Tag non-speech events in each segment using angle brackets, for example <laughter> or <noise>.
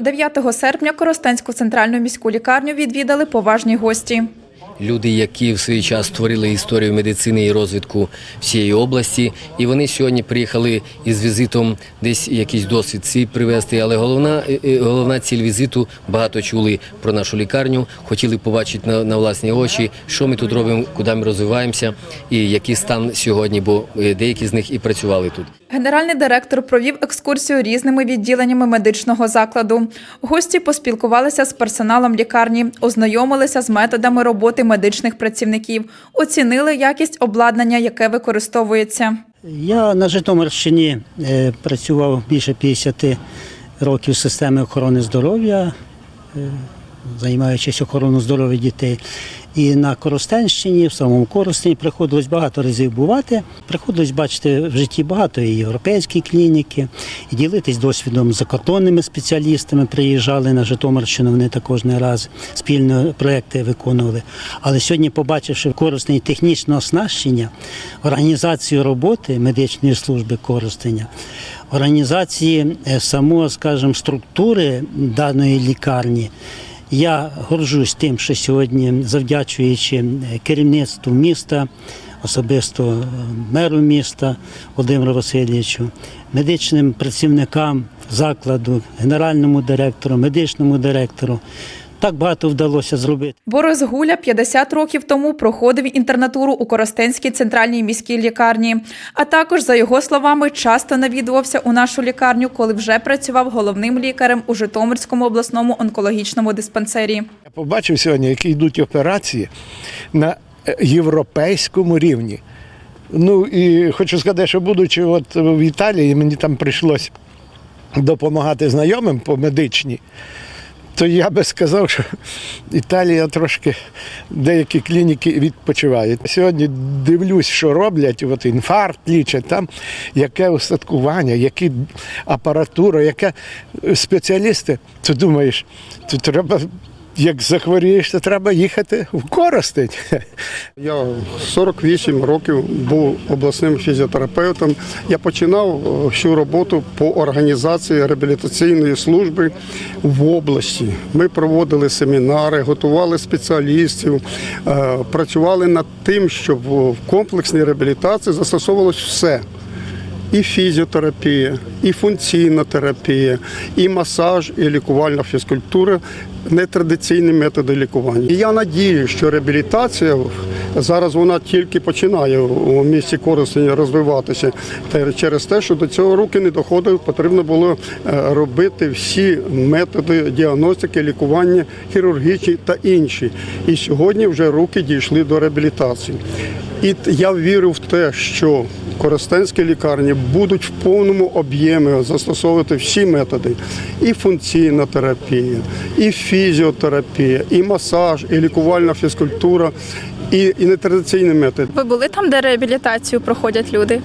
9 серпня Коростенську центральну міську лікарню відвідали поважні гості. люди, які в свій час створили історію медицини і розвитку всієї області. І вони сьогодні приїхали із візитом десь якийсь досвід свій привезти. Але головна, е, е, головна ціль візиту багато чули про нашу лікарню, хотіли побачити на, на власні очі, що ми тут робимо, куди ми розвиваємося і який стан сьогодні, бо е, деякі з них і працювали тут. Генеральний директор провів екскурсію різними відділеннями медичного закладу. Гості поспілкувалися з персоналом лікарні, ознайомилися з методами роботи медичних працівників, оцінили якість обладнання, яке використовується. Я на Житомирщині е, працював більше 50 років в системі охорони здоров'я, е, займаючись охороною здоров'я дітей. І на Коростенщині, в самому Коростені, приходилось багато разів бувати. Приходилось бачити в житті багато і європейські клініки, і ділитись досвідом з закордонними спеціалістами. Приїжджали на Житомирщину, вони також не раз спільно проекти виконували. Але сьогодні, побачивши в Коростені технічне оснащення, організацію роботи медичної служби Коростеня, організації е, самого, скажімо, структури даної лікарні. Я горжусь тим, що сьогодні, завдячуючи е, керівництву міста, особисто е, меру міста Володимиру Васильовичу, медичним працівникам закладу, генеральному директору, медичному директору, так багато вдалося зробити. Борис Гуля 50 років тому проходив інтернатуру у Коростенській центральній міській лікарні. А також, за його словами, часто навідувався у нашу лікарню, коли вже працював головним лікарем у Житомирському обласному онкологічному диспансері. Я побачив сьогодні, які йдуть операції на е, європейському рівні. Ну і хочу сказати, що будучи от в Італії, мені там прийшлось допомагати знайомим по медичній, то я би сказав, що Італія трошки деякі клініки відпочивають. Сьогодні дивлюсь, що роблять, от інфаркт лічать, там яке устаткування, які апаратура, яке спеціалісти. то думаєш, то треба. Як захворієш, то треба їхати в Коростень. <laughs> Я 48 років був обласним фізіотерапевтом. Я починав е, всю роботу по організації реабілітаційної служби в області. Ми проводили семінари, готували спеціалістів, е, працювали над тим, щоб в комплексній реабілітації застосовувалось все. І фізіотерапія, і функційна терапія, і масаж, і лікувальна фізкультура нетрадиційні методи лікування. І я надію, що реабілітація зараз вона тільки починає у місті Коростені розвиватися. Через те, що до цього руки не доходили, потрібно було е, робити всі методи діагностики, лікування, хірургічні та інші. І сьогодні вже руки дійшли до реабілітації. І я вірю в те, що Коростенські лікарні будуть в повному об'ємі застосовувати всі методи: і функційна терапія, і фізіотерапія, і масаж, і лікувальна фізкультура, і, і нетрадиційні методи. Ви були там, де реабілітацію проходять люди?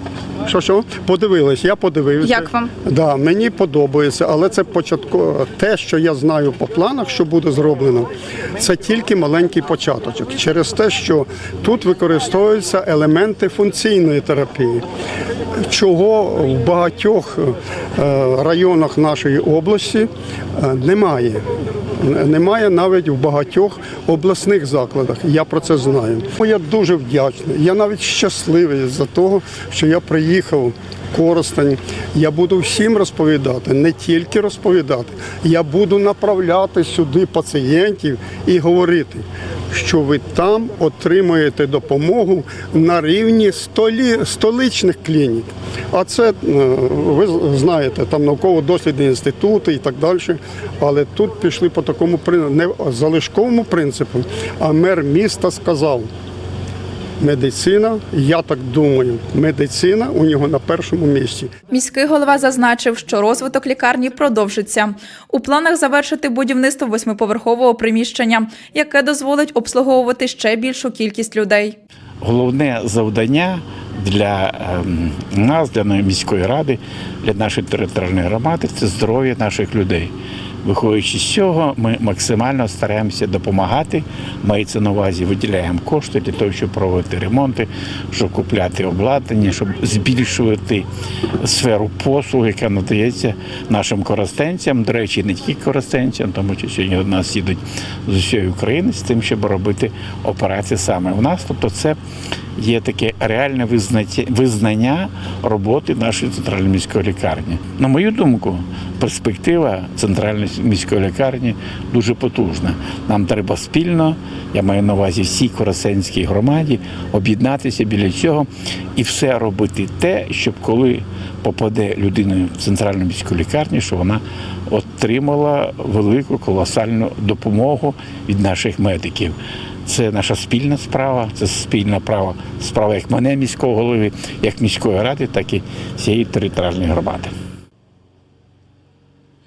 Що що? Подивились, я подивився. Як вам? Да, мені подобається, але це початково те, що я знаю по планах, що буде зроблено. Це тільки маленький початочок. Через те, що тут використовуються елементи функційної терапії, чого в багатьох е, районах нашої області е, немає. Немає навіть в багатьох обласних закладах. Я про це знаю. Я дуже вдячний. Я навіть щасливий за того, що я приїхав. Коростень. Я буду всім розповідати, не тільки розповідати. Я буду направляти сюди пацієнтів і говорити, що ви там отримуєте допомогу на рівні столі, столичних клінік. А це, е, ви знаєте, там науково-дослідні інститути і так далі. Але тут пішли по такому не залишковому принципу, а мер міста сказав. Медицина, я так думаю, медицина у нього на першому місці. Міський голова зазначив, що розвиток лікарні продовжиться. У планах завершити будівництво восьмиповерхового приміщення, яке дозволить обслуговувати ще більшу кількість людей. головне завдання для ем, нас, для міської ради, для нашої територіальної громади це здоров'я наших людей. Виходячи з цього, ми максимально стараємося допомагати. Мається на увазі, виділяємо кошти для того, щоб проводити ремонти, щоб купляти обладнання, щоб збільшувати сферу послуг, яка надається нашим користенцям. До речі, не тільки користенцям, тому що сьогодні до нас їдуть з усієї України з тим, щоб робити операції саме в нас. Тобто, це є таке реальне визнання роботи нашої центральної міської лікарні. На мою думку, перспектива центральної міської лікарні дуже потужна. Нам треба спільно, я маю на увазі всій Коросенській громаді, об'єднатися біля цього і все робити те, щоб коли попаде людина в центральну міську лікарню, що вона отримала велику колосальну допомогу від наших медиків. Це наша спільна справа, це спільна права, справа як мене, міського голови, як міської ради, так і всієї територіальної громади.